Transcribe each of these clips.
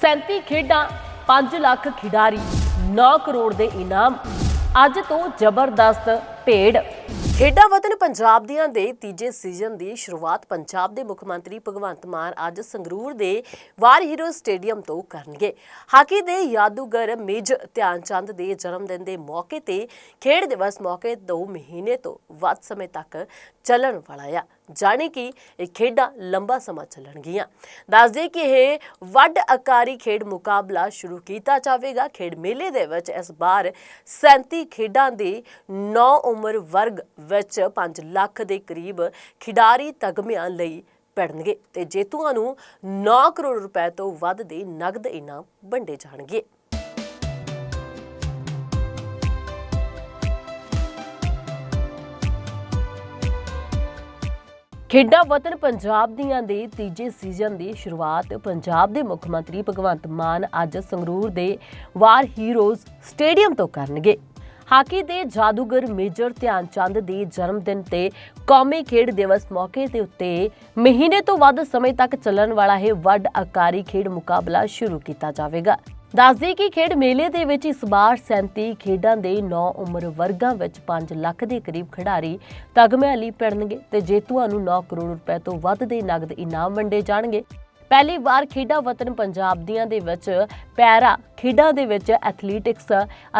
37 ਖੇਡਾਂ 5 ਲੱਖ ਖਿਡਾਰੀ 9 ਕਰੋੜ ਦੇ ਇਨਾਮ। ਅੱਜ ਤੋਂ ਜ਼ਬਰਦਸਤ ਭੇਡ। ਖੇਡਾਂ ਵਤਨ ਪੰਜਾਬ ਦੀਆਂ ਦੇ ਤੀਜੇ ਸੀਜ਼ਨ ਦੀ ਸ਼ੁਰੂਆਤ ਪੰਜਾਬ ਦੇ ਮੁੱਖ ਮੰਤਰੀ ਭਗਵੰਤ ਮਾਨ ਅੱਜ ਸੰਗਰੂਰ ਦੇ ਵਾਰ ਹੀਰੋ ਸਟੇਡੀਅਮ ਤੋਂ ਕਰਨਗੇ। ਹਾਕੀ ਦੇ ਯਾਦੂਗਰ ਮੇਜਰ ਧਿਆਨ ਚੰਦ ਦੇ ਜਨਮ ਦਿਨ ਦੇ ਮੌਕੇ ਤੇ ਖੇਡ ਦਿਵਸ ਮੌਕੇ 2 ਮਹੀਨੇ ਤੋਂ ਵੱਧ ਸਮੇਂ ਤੱਕ ਚੱਲਣ ਵਾਲਾ ਆ। ਜਾਣੀ ਕਿ ਇਹ ਖੇਡਾਂ ਲੰਬਾ ਸਮਾਂ ਚੱਲਣਗੀਆਂ। ਦੱਸਦੇ ਕਿ ਇਹ ਵੱਡ ਆਕਾਰੀ ਖੇਡ ਮੁਕਾਬਲਾ ਸ਼ੁਰੂ ਕੀਤਾ ਜਾਵੇਗਾ। ਖੇਡ ਮੇਲੇ ਦੇ ਵਿੱਚ ਇਸ ਵਾਰ 37 ਖੇਡਾਂ ਦੇ 9 ਉਮਰ ਵਰਗ ਵਿੱਚ 5 ਲੱਖ ਦੇ ਕਰੀਬ ਖਿਡਾਰੀ ਤਗਮਿਆਂ ਲਈ ਪੈਣਗੇ ਤੇ ਜੇਤੂਆਂ ਨੂੰ 9 ਕਰੋੜ ਰੁਪਏ ਤੋਂ ਵੱਧ ਦੇ ਨਗਦ ਇਨਾਮ ਵੰਡੇ ਜਾਣਗੇ। ਖੇਡਾਂ ਵਤਨ ਪੰਜਾਬ ਦੀਆਂ ਦੇ ਤੀਜੇ ਸੀਜ਼ਨ ਦੀ ਸ਼ੁਰੂਆਤ ਪੰਜਾਬ ਦੇ ਮੁੱਖ ਮੰਤਰੀ ਭਗਵੰਤ ਮਾਨ ਅੱਜ ਸੰਗਰੂਰ ਦੇ ਵਾਰ ਹੀਰੋਜ਼ ਸਟੇਡੀਅਮ ਤੋਂ ਕਰਨਗੇ। ਹਾਕੀ ਦੇ ਜਾਦੂਗਰ ਮੇਜਰ ਧਿਆਨ ਚੰਦ ਦੇ ਜਨਮ ਦਿਨ ਤੇ ਕੌਮੀ ਖੇਡ ਦਿਵਸ ਮੌਕੇ ਦੇ ਉੱਤੇ ਮਹੀਨੇ ਤੋਂ ਵੱਧ ਸਮੇਂ ਤੱਕ ਚੱਲਣ ਵਾਲਾ ਇਹ ਵੱਡ ਆਕਾਰੀ ਖੇਡ ਮੁਕਾਬਲਾ ਸ਼ੁਰੂ ਕੀਤਾ ਜਾਵੇਗਾ। ਦੱਸਦੇ ਕਿ ਖੇਡ ਮੇਲੇ ਦੇ ਵਿੱਚ ਇਸ ਵਾਰ 37 ਖੇਡਾਂ ਦੇ 9 ਉਮਰ ਵਰਗਾਂ ਵਿੱਚ 5 ਲੱਖ ਦੇ ਕਰੀਬ ਖਿਡਾਰੀ ਤਗਮਿਆਂ ਲਈ ਪਿੜਨਗੇ ਤੇ ਜੇਤੂਆਂ ਨੂੰ 9 ਕਰੋੜ ਰੁਪਏ ਤੋਂ ਵੱਧ ਦੇ ਨਗਦ ਇਨਾਮ ਵੰਡੇ ਜਾਣਗੇ। ਪਹਿਲੀ ਵਾਰ ਖੇਡਾਂ ਵਤਨ ਪੰਜਾਬ ਦੀਆਂ ਦੇ ਵਿੱਚ ਪੈਰਾ ਖੇਡਾਂ ਦੇ ਵਿੱਚ ਐਥਲੀਟਿਕਸ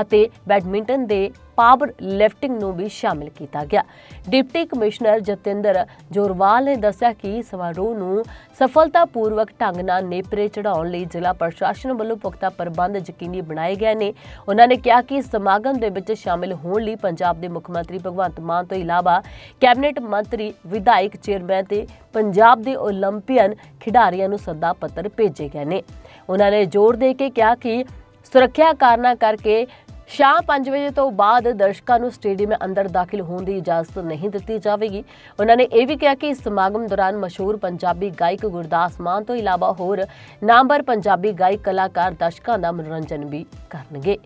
ਅਤੇ ਬੈਡਮਿੰਟਨ ਦੇ ਪਾਵਰ ਲਿਫਟਿੰਗ ਨੂੰ ਵੀ ਸ਼ਾਮਿਲ ਕੀਤਾ ਗਿਆ। ਡਿਪਟੀ ਕਮਿਸ਼ਨਰ ਜਤਿੰਦਰ ਜੋਰਵਾਲ ਨੇ ਦੱਸਿਆ ਕਿ ਸਮਾਰੋਹ ਨੂੰ ਸਫਲਤਾਪੂਰਵਕ ਢੰਗ ਨਾਲ ਨੇਪਰੇ ਚੜਾਉਣ ਲਈ ਜ਼ਿਲ੍ਹਾ ਪ੍ਰਸ਼ਾਸਨ ਵੱਲੋਂ ਪੁਖਤਾ ਪ੍ਰਬੰਧ ਯਕੀਨੀ ਬਣਾਏ ਗਏ ਨੇ। ਉਹਨਾਂ ਨੇ ਕਿਹਾ ਕਿ ਸਮਾਗਮ ਦੇ ਵਿੱਚ ਸ਼ਾਮਿਲ ਹੋਣ ਲਈ ਪੰਜਾਬ ਦੇ ਮੁੱਖ ਮੰਤਰੀ ਭਗਵੰਤ ਮਾਨ ਤੋਂ ਇਲਾਵਾ ਕੈਬਨਿਟ ਮੰਤਰੀ, ਵਿਧਾਇਕ, ਚੇਅਰਮੈਨ ਤੇ ਪੰਜਾਬ ਦੇ 올림픽ੀਅਨ ਖਿਡਾਰੀਆਂ ਨੂੰ ਸੱਦਾ ਪੱਤਰ ਭੇਜੇ ਗਏ ਨੇ। ਉਹਨਾਂ ਨੇ ਜ਼ੋਰ ਦੇ ਕੇ ਕਿਹਾ ਕਿ ਸੁਰੱਖਿਆ ਕਾਰਨਾਂ ਕਰਕੇ ਸ਼ਾਮ 5 ਵਜੇ ਤੋਂ ਬਾਅਦ ਦਰਸ਼ਕਾਂ ਨੂੰ ਸਟੇਡੀਅਮ ਅੰਦਰ ਦਾਖਲ ਹੋਣ ਦੀ ਇਜਾਜ਼ਤ ਨਹੀਂ ਦਿੱਤੀ ਜਾਵੇਗੀ। ਉਹਨਾਂ ਨੇ ਇਹ ਵੀ ਕਿਹਾ ਕਿ ਇਸ ਸਮਾਗਮ ਦੌਰਾਨ ਮਸ਼ਹੂਰ ਪੰਜਾਬੀ ਗਾਇਕ ਗੁਰਦਾਸ ਮਾਨ ਤੋਂ ਇਲਾਵਾ ਹੋਰ ਨਾਮਵਰ ਪੰਜਾਬੀ ਗਾਇਕ ਕਲਾਕਾਰ ਦਰਸ਼ਕਾਂ ਦਾ ਮਨੋਰੰਜਨ ਵੀ ਕਰਨਗੇ।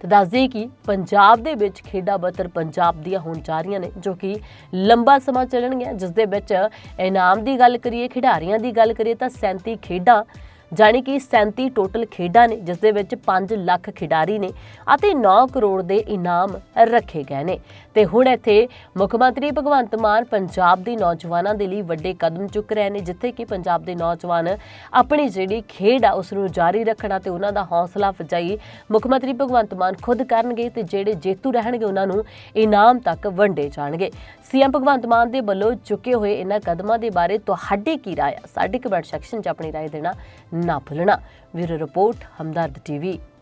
ਤੇ ਦੱਸਦੇ ਕਿ ਪੰਜਾਬ ਦੇ ਵਿੱਚ ਖੇਡਾਂ ਬਤਰ ਪੰਜਾਬ ਦੀਆਂ ਹੋਣ ਜਾ ਰਹੀਆਂ ਨੇ, ਜੋ ਕਿ ਲੰਬਾ ਸਮਾਂ ਚੱਲਣਗੀਆਂ। ਜਿਸ ਦੇ ਵਿੱਚ ਇਨਾਮ ਦੀ ਗੱਲ ਕਰੀਏ, ਖਿਡਾਰੀਆਂ ਦੀ ਗੱਲ ਕਰੀਏ, ਤਾਂ 37 ਖੇਡਾਂ ਜਾਣੀ ਕਿ 37 ਟੋਟਲ ਖੇਡਾਂ ਨੇ, ਜਿਸ ਦੇ ਵਿੱਚ 5 ਲੱਖ ਖਿਡਾਰੀ ਨੇ ਅਤੇ 9 ਕਰੋੜ ਦੇ ਇਨਾਮ ਰੱਖੇ ਗਏ ਨੇ। ਤੇ ਹੁਣ ਇੱਥੇ ਮੁੱਖ ਮੰਤਰੀ ਭਗਵੰਤ ਮਾਨ ਪੰਜਾਬ ਦੇ ਨੌਜਵਾਨਾਂ ਦੇ ਲਈ ਵੱਡੇ ਕਦਮ ਚੁੱਕ ਰਹੇ ਨੇ, ਜਿੱਥੇ ਕਿ ਪੰਜਾਬ ਦੇ ਨੌਜਵਾਨ ਆਪਣੀ ਜਿਹੜੀ ਖੇਡ ਆ ਉਸ ਨੂੰ ਜਾਰੀ ਰੱਖਣਾ ਤੇ ਉਹਨਾਂ ਦਾ ਹੌਸਲਾ ਅਫਜ਼ਾਈ ਮੁੱਖ ਮੰਤਰੀ ਭਗਵੰਤ ਮਾਨ ਖੁਦ ਕਰਨਗੇ ਤੇ ਜਿਹੜੇ ਜੇਤੂ ਰਹਿਣਗੇ, ਉਹਨਾਂ ਨੂੰ ਇਨਾਮ ਤੱਕ ਵੰਡੇ ਜਾਣਗੇ। ਸੀਐਮ ਭਗਵੰਤ ਮਾਨ ਦੇ ਵੱਲੋਂ ਚੁੱਕੇ ਹੋਏ ਇਹਨਾਂ ਕਦਮਾਂ ਦੇ ਬਾਰੇ ਤੁਹਾਡੀ ਕੀ ਰਾਏ ਆ? ਸਾਡੇ ਕਮੈਂਟ ਸੈਕਸ਼ਨ 'ਚ ਆਪਣੀ ਰਾਏ ਦੇਣਾ ਨਾ ਭੁੱਲਣਾ। ਵੀਰ ਰਿਪੋਰਟ ਹਮਦਰਦ ਟੀਵੀ।